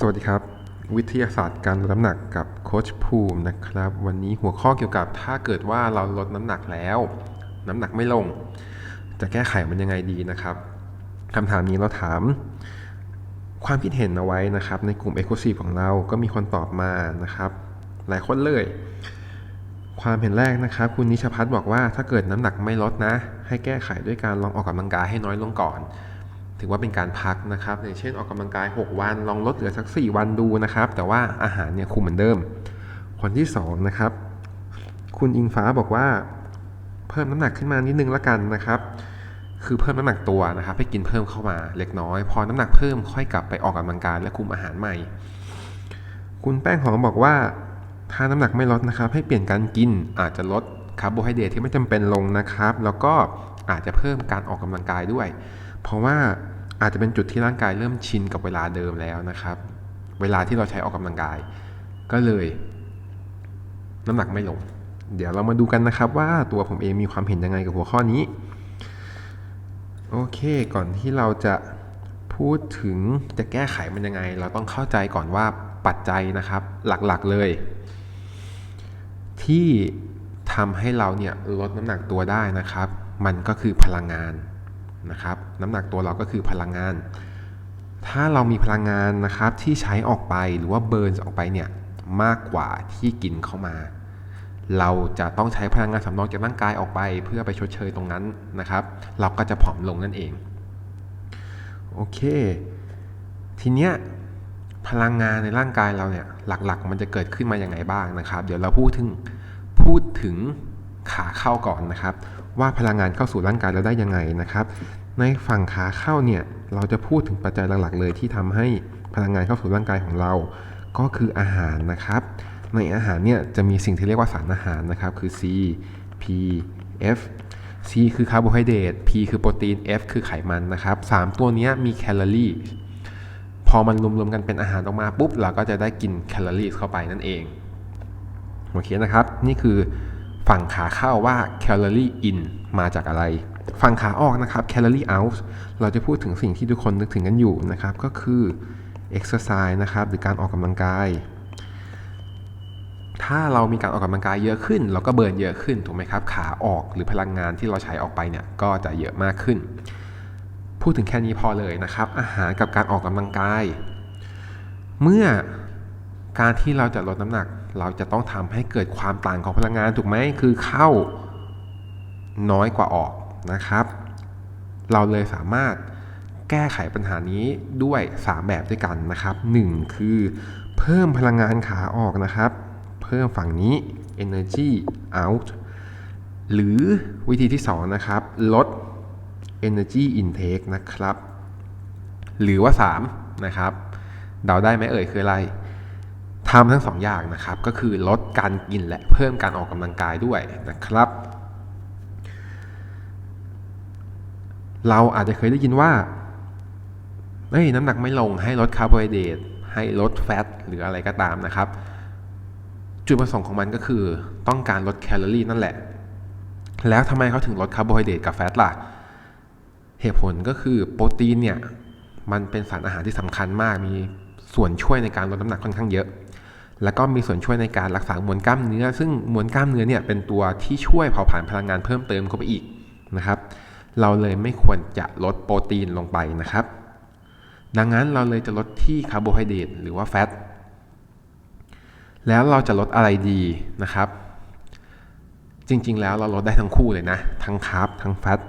สวัสดีครับ วิทยาศาสตร์การลดน้ำหนักกับโคชภูมินะครับ วันนี้หัวข้อเกี่ยวกับถ้าเกิดว่าเราลดน้ำหนักแล้ว น้ำหนักไม่ลง จะแก้ไขมันยังไงดีนะครับคำถามนี้เราถาม ความคิดเห็นเอาไว้นะครับ ในกลุ่ม e x c l u s i v e ของเราก็มีคนตอบมานะครับ หลายคนเลย ความเห็นแรกนะครับ คุณนิชพัฒน์บอกว่าถ้าเกิดน้ำหนักไม่ลดนะ ให้แก้ไขด้วยการลองออกกำลังกายให้น้อยลงก่อน ถือว่าเป็นการพักนะครับอย่างเช่นออกกำลังกาย 6 วัน ลองลดเหลือสัก 4 วันดูนะครับ แต่ว่าอาหารเนี่ยคุมเหมือนเดิม คนที่2นะครับ คุณอิงฟ้าบอกว่าเพิ่มน้ำหนักขึ้นมานิดนึงละกันนะครับ คือเพิ่มน้ำหนักตัวนะครับ ให้กินเพิ่มเข้ามาเล็กน้อย พอน้ำหนักเพิ่มค่อยกลับไปออกกำลังกายและคุมอาหารใหม่ คุณแป้งหอมบอกว่า ถ้าน้ำหนักไม่ลดนะครับ ให้เปลี่ยนการกินอาจจะลดคาร์โบไฮเดรตที่ไม่จำเป็นลงนะครับ แล้วก็อาจจะเพิ่มการออกกำลังกายด้วย เพราะว่าอาจจะเป็นจุดที่ร่างกายเริ่มชินกับเวลาเดิมแล้วนะครับ เวลาที่เราใช้ออกกำลังกาย ก็เลย น้ำหนักไม่ลง เดี๋ยวเรามาดูกันนะครับว่าตัวผมเองมีความเห็นยังไงกับหัวข้อนี้ โอเค ก่อนที่เราจะพูดถึงจะแก้ไขมันยังไง เราต้องเข้าใจก่อนว่าปัจจัยนะครับ หลักๆเลย ที่ทำให้เราเนี่ยลดน้ำหนักตัวได้นะครับ มันก็คือพลังงาน นะครับน้ำหนักตัวเราก็คือพลังงาน ถ้าเรามีพลังงานนะครับที่ใช้ออกไปหรือว่าเบิร์นออกไปเนี่ยมากกว่าที่กินเข้ามา เราจะต้องใช้พลังงานสำรองจากร่างกายออกไป เพื่อไปชดเชยตรงนั้นนะครับ เราก็จะผอมลงนั่นเองโอเค ทีเนี้ยพลังงานในร่างกายเราเนี่ยหลักๆ มันจะเกิดขึ้นมาอย่างไรบ้างนะครับ เดี๋ยวเราพูดถึงพูดถึงขาเข้าก่อนนะครับ ว่าพลังงานเข้าสู่ร่างกายเราได้ยังไงนะครับ ในฝั่งขาเข้าเนี่ยเราจะพูดถึงปัจจัยหลักๆ เลยที่ทำให้พลังงานเข้าสู่ร่างกายของเรา ก็คืออาหารนะครับ ในอาหารเนี่ยจะมีสิ่งที่เรียกว่าสารอาหารนะครับ คือ C P F C คือคาร์โบไฮเดรต P คือโปรตีน F คือไขมันนะครับสามตัวนี้มีแคลอรี่ พอมันรวมๆกันเป็นอาหารออกมาปุ๊บ เราก็จะได้กินแคลอรี่เข้าไปนั่นเอง โอเคนะครับ นี่คือ ฝั่งขาเข้าว่าแคลอรี่อินมาจากอะไร ฝั่งขาออกนะครับแคลอรี่เอาท์เราจะพูดถึงสิ่งที่ทุกคนนึกถึงกันอยู่นะครับ ก็คือ exercise นะครับหรือการออกกำลังกาย ถ้าเรามีการออกกำลังกายเยอะขึ้น เราก็เบิร์นเยอะขึ้นถูกไหมครับ ขาออกหรือพลังงานที่เราใช้ออกไปเนี่ยก็จะเยอะมากขึ้น พูดถึงแค่นี้พอเลยนะครับ อาหารกับการออกกำลังกาย เมื่อ การที่เราจะลดน้ำหนัก เราจะต้องทำให้เกิดความต่างของพลังงานถูกไหมคือเข้าน้อยกว่าออกนะครับ เราเลยสามารถแก้ไขปัญหานี้ด้วย 3 แบบด้วยกันนะครับ 1 คือเพิ่มพลังงานขาออกนะครับ เพิ่มฝั่งนี้ energy out หรือวิธีที่ 2 นะครับ ลด energy intake นะครับ หรือว่า 3 นะครับ เดาได้ไหมเอ่ยคืออะไร ทำทั้งสองอย่างนะครับก็คือลดการกินและเพิ่มการออกกำลังกายด้วยนะครับ เราอาจจะเคยได้ยินว่าเฮ้ยน้ำหนักไม่ลงให้ลดคาร์โบไฮเดรตให้ลดแฟตหรืออะไรก็ตามนะครับ จุดประสงค์ของมันก็คือต้องการลดแคลอรี่นั่นแหละ แล้วทำไมเขาถึงลดคาร์โบไฮเดรตกับแฟตล่ะ เหตุผลก็คือโปรตีนเนี่ยมันเป็นสารอาหารที่สำคัญมากมีส่วนช่วยในการลดน้ำหนักค่อนข้างเยอะ แล้วก็มีส่วนช่วยในการรักษามวลกล้ามเนื้อ ซึ่งมวลกล้ามเนื้อเนี่ยเป็นตัวที่ช่วยเผาผลาญพลังงานเพิ่มเติมเข้าไปอีกนะครับ เราเลยไม่ควรจะลดโปรตีนลงไปนะครับ ดังนั้นเราเลยจะลดที่คาร์โบไฮเดรตหรือว่าแฟต แล้วเราจะลดอะไรดีนะครับ จริงๆแล้วเราลดได้ทั้งคู่เลยนะ ทั้งคาร์บทั้งแฟต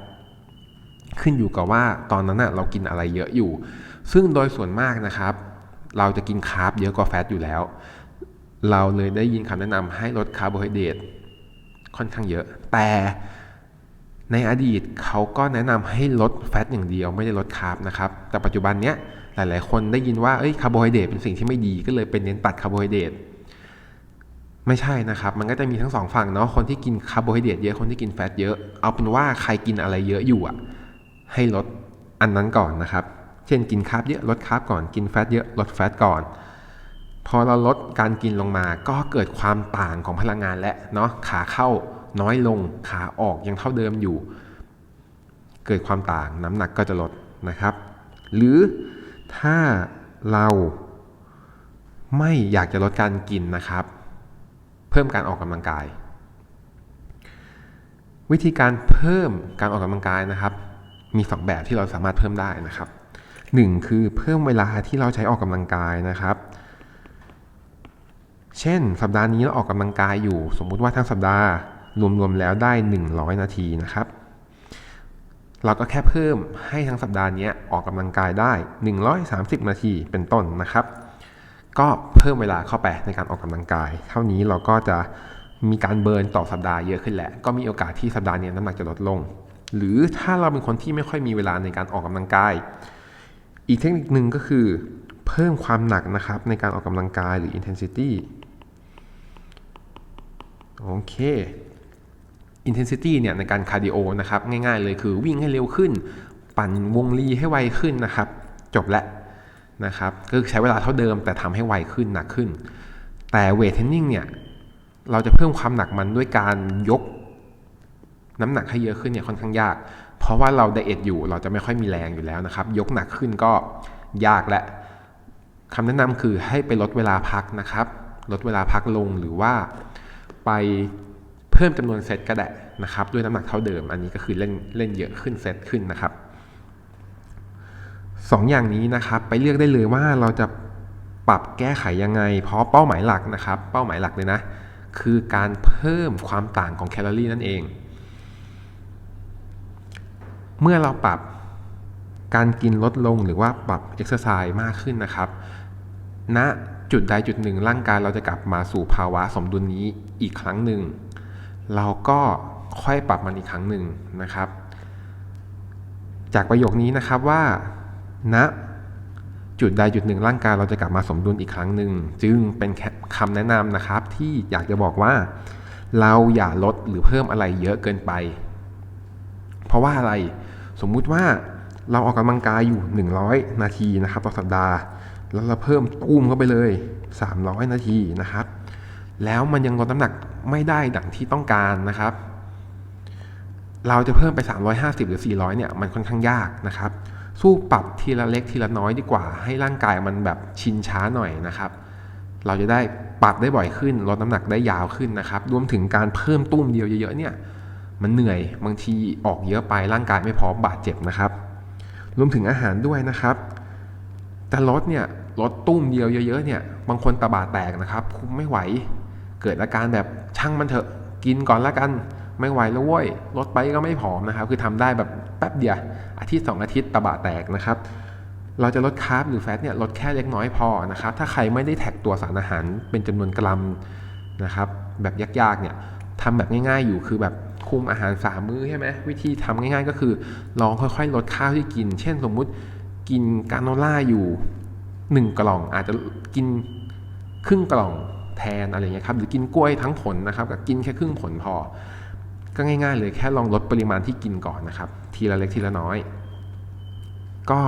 ขึ้นอยู่กับว่าตอนนั้นนะเรากินอะไรเยอะอยู่ ซึ่งโดยส่วนมากนะครับ เราจะกินคาร์บเยอะกว่าแฟตอยู่แล้ว เราเลยได้ยินคำแนะนำให้ลดคาร์โบไฮเดรตค่อนข้างเยอะ แต่ในอดีตเขาก็แนะนำให้ลดแฟตอย่างเดียวไม่ได้ลดคาร์บนะครับ แต่ปัจจุบันเนี้ยหลาย ๆ คนได้ยินว่าเอ้ยคาร์โบไฮเดรตเป็นสิ่งที่ไม่ดีก็เลยเป็นเน้นตัดคาร์โบไฮเดรตไม่ใช่นะครับ มันก็จะมีทั้งสองฝั่งเนาะคนที่กินคาร์โบไฮเดรตเยอะคนที่กินแฟตเยอะ เอาเป็นว่าใครกินอะไรเยอะอยู่อะให้ลดอันนั้นก่อนนะครับ เช่นกินคาร์บเยอะลดคาร์บก่อนกินแฟตเยอะลดแฟตก่อน พอเราลดการกินลงมาก็เกิดความต่างของพลังงานและเนาะขาเข้าน้อยลงขาออกยังเท่าเดิมอยู่ เกิดความต่างน้ำหนักก็จะลดนะครับ หรือถ้าเราไม่อยากจะลดการกินนะครับ เพิ่มการออกกำลังกาย วิธีการเพิ่มการออกกำลังกายนะครับ มีสองแบบที่เราสามารถเพิ่มได้นะครับหนึ่งคือเพิ่มเวลาที่เราใช้ออกกำลังกายนะครับ เช่น สัปดาห์นี้เราออกกำลังกายอยู่ สมมุติว่าทั้งสัปดาห์รวมๆแล้วได้ 100 นาทีนะครับ เราก็แค่เพิ่มให้ทั้งสัปดาห์นี้ออกกำลังกายได้ 130 นาทีเป็นต้นนะครับ ก็เพิ่มเวลาเข้าไปในการออกกำลังกาย เท่านี้เราก็จะมีการเบิร์นต่อสัปดาห์เยอะขึ้นแหละ ก็มีโอกาสที่สัปดาห์นี้น้ำหนักจะลดลง หรือถ้าเราเป็นคนที่ไม่ค่อยมีเวลาในการออกกำลังกาย อีกเทคนิคหนึ่งก็คือ เพิ่มความหนักนะครับในการออกกำลังกายหรือ intensity โอเค intensity เนี่ยในการคาร์ดิโอนะครับง่ายๆเลยคือวิ่งให้เร็วขึ้น ปั่นวงลีให้ไวขึ้นนะครับ จบแล้วนะครับก็ใช้เวลาเท่าเดิมแต่ทำให้ไวขึ้นหนักขึ้น แต่เวทเทรนนิ่งเนี่ยเราจะเพิ่มความหนักมันด้วยการยก น้ำหนักให้เยอะขึ้นเนี่ยค่อนข้างยาก เพราะว่าเราไดเอทอยู่เราจะไม่ค่อยมีแรงอยู่แล้วนะครับ ยกหนักขึ้นก็ยากและคำแนะนำคือให้ไปลดเวลาพักนะครับ ลดเวลาพักลงหรือว่า ไปเพิ่มจำนวนเซตก็ได้นะครับ ด้วยน้ำหนักเท่าเดิม อันนี้ก็คือเล่นเล่นเยอะขึ้นเซตขึ้นนะครับสองอย่างนี้นะครับ ไปเลือกได้เลยว่าเราจะปรับแก้ไขยังไง เพราะเป้าหมายหลักนะครับ เป้าหมายหลักเลยนะ คือการเพิ่มความต่างของแคลอรี่นั่นเอง เมื่อเราปรับการกินลดลงหรือว่าปรับเอ็กซ์ไซส์มากขึ้นนะครับณนะ จุดใดจุดหนึ่งร่างกายเราจะกลับมาสู่ภาวะสมดุลนี้อีกครั้งหนึ่ง เราก็ค่อยปรับมันอีกครั้งหนึ่งนะครับ จากประโยคนี้นะครับว่าณนะจุดใดจุดหนึ่งร่างกายเราจะกลับมาสมดุลอีกครั้งหนึ่งจึงเป็นคำแนะนำนะครับ ที่อยากจะบอกว่า เราอย่าลดหรือเพิ่มอะไรเยอะเกินไป เพราะว่าอะไรสมมุติว่าเราออกกำลังกายอยู่ 100 นาทีนะครับต่อสัปดาห์ แล้วเราเพิ่มตุ้มเข้าไปเลย 300 นาทีนะครับ แล้วมันยังลดน้ำหนักไม่ได้ดังที่ต้องการนะครับ เราจะเพิ่มไป 350 หรือ 400 เนี่ยมันค่อนข้างยากนะครับ สู้ปรับทีละเล็กทีละน้อยดีกว่า ให้ร่างกายมันแบบชินช้าหน่อยนะครับ เราจะได้ปรับได้บ่อยขึ้นลดน้ำหนักได้ยาวขึ้นนะครับ รวมถึงการเพิ่มตุ้มเดียวเยอะๆเนี่ยมันเหนื่อยบางทีออกเยอะไปร่างกายไม่พร้อมบาดเจ็บนะครับ รวมถึงอาหารด้วยนะครับ แต่ลดเนี่ยลดตุ้มเดียวเยอะๆเนี่ยบางคนตะบาแตกนะครับคุมไม่ไหว เกิดอาการแบบช่างมันเถอะกินก่อนละกัน ไม่ไหวแล้วเว้ยลดไปก็ไม่ผอมนะครับ คือทำได้แบบแป๊บเดียวอาทิตย์สองอาทิตย์ตะบาแตกนะครับเราจะลดคาร์บหรือแฟตเนี่ยลดแค่เล็กน้อยพอนะครับถ้าใครไม่ได้แท็กตัวสารอาหารเป็นจำนวนกรัมนะครับแบบยากๆเนี่ยทำแบบง่ายๆอยู่คือแบบคุมอาหารสามมื้อใช่ไหมวิธีทำง่ายๆ ก็คือลองค่อยๆ ลดข้าวที่กิน เช่นสมมุติ กินกาโนล่าอยู่หนึ่งกล่องอาจจะกินครึ่งกล่องแทนอะไรเงี้ยครับหรือกินกล้วยทั้งผลนะครับกับกินแค่ครึ่งผลพอ ก็ง่าย ๆ เลยแค่ลองลดปริมาณที่กินก่อนนะครับ ทีละเล็กทีละน้อย ก็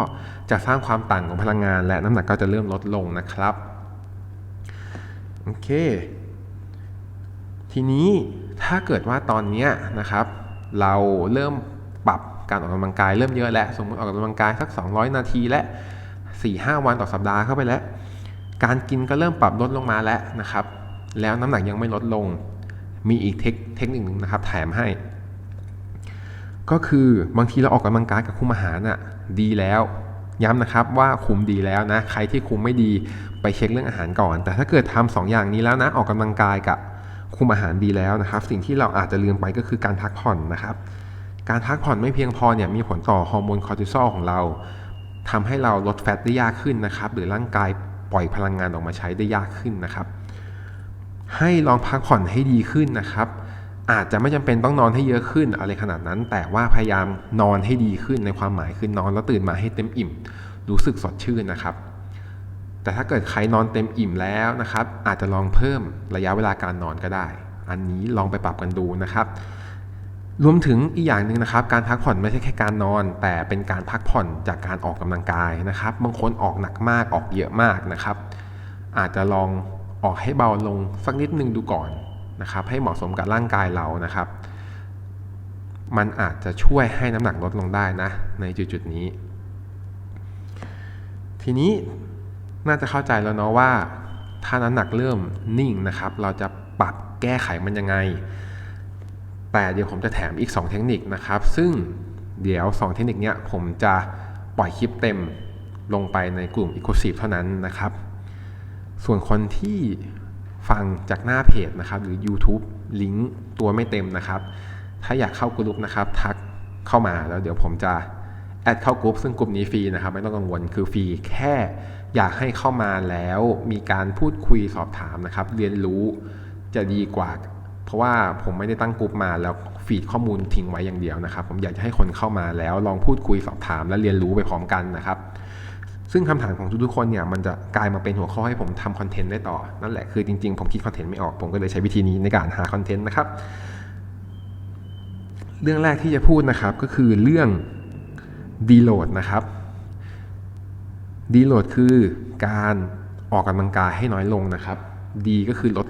จะสร้างความต่างของพลังงาน และน้ำหนักก็จะเริ่มลดลงนะครับโอเค ทีนี้ถ้าเกิดว่าตอนนี้นะครับ เราเริ่มปรับ การออกกำลังกายเริ่มเยอะแล้ว สมมติออกกำลังกายสัก 200 นาทีและ4-5 วันต่อสัปดาห์เข้าไปแล้ว การกินก็เริ่มปรับลดลงมาแล้วนะครับ แล้วน้ำหนักยังไม่ลดลง มีอีกเทคเทคนิคหนึ่งนะครับ แถมให้ ก็คือบางทีเราออกกำลังกายกับคุมอาหารน่ะดีแล้วย้ำนะครับว่าคุมดีแล้วนะ ใครที่คุมไม่ดีไปเช็คเรื่องอาหารก่อน แต่ถ้าเกิดทำสองอย่างนี้แล้วนะ ออกกำลังกายกับคุมอาหารดีแล้วนะครับ สิ่งที่เราอาจจะลืมไปก็คือการพักผ่อนนะครับ การพักผ่อนไม่เพียงพอเนี่ยมีผลต่อฮอร์โมนคอร์ติซอลของเราทำให้เราลดแฟตได้ยากขึ้นนะครับ หรือร่างกายปล่อยพลังงานออกมาใช้ได้ยากขึ้นนะครับ ให้ลองพักผ่อนให้ดีขึ้นนะครับ อาจจะไม่จำเป็นต้องนอนให้เยอะขึ้นอะไรขนาดนั้น แต่ว่าพยายามนอนให้ดีขึ้นในความหมายคือนอนแล้วตื่นมาให้เต็มอิ่ม รู้สึกสดชื่นนะครับ แต่ถ้าเกิดใครนอนเต็มอิ่มแล้วนะครับ อาจจะลองเพิ่มระยะเวลาการนอนก็ได้ อันนี้ลองไปปรับกันดูนะครับ รวมถึงอีกอย่างหนึ่งนะครับ การพักผ่อนไม่ใช่แค่การนอน แต่เป็นการพักผ่อนจากการออกกำลังกายนะครับ บางคนออกหนักมากออกเยอะมากนะครับ อาจจะลองออกให้เบาลงสักนิดนึงดูก่อนนะครับ ให้เหมาะสมกับร่างกายเรานะครับ มันอาจจะช่วยให้น้ำหนักลดลงได้นะ ในจุดๆนี้ ทีนี้น่าจะเข้าใจแล้วเนาะว่า ถ้าน้ำหนักเริ่มนิ่งนะครับ เราจะปรับแก้ไขมันยังไง แต่เดี๋ยวผมจะแถมอีก 2 เทคนิคนะครับ ซึ่งเดี๋ยว 2 เทคนิคเนี้ยผมจะปล่อยคลิปเต็มลงไปในกลุ่ม e c l u s i v e เท่านั้นนะครับ ส่วนคนที่ฟังจากหน้าเพจนะครับ หรือ YouTube ลิงก์ตัวไม่เต็มนะครับ ถ้าอยากเข้ากลุ่มนะครับ ทักเข้ามาแล้วเดี๋ยวผมจะแอดเข้ากลุ่มซึ่งกลุ่มนี้ฟรีนะครับ ไม่ต้องกังวลคือฟรีแค่อยากให้เข้ามาแล้วมีการพูดคุยสอบถามนะครับ เรียนรู้จะดีกว่า เพราะว่าผมไม่ได้ตั้งกลุ่มมาแล้วฟีดข้อมูลทิ้งไว้อย่างเดียวนะครับ ผมอยากจะให้คนเข้ามาแล้วลองพูดคุยสอบถามและเรียนรู้ไปพร้อมกันนะครับ ซึ่งคำถามของทุกๆคนเนี่ยมันจะกลายมาเป็นหัวข้อให้ผมทำคอนเทนต์ได้ต่อ นั่นแหละคือจริงๆผมคิดคอนเทนต์ไม่ออกผมก็เลยใช้วิธีนี้ในการหาคอนเทนต์นะครับ เรื่องแรกที่จะพูดนะครับก็คือเรื่องดีโหลดนะครับดีโหลดคือการออกกำลังกายให้น้อยลงนะครับ ดีก็คือลด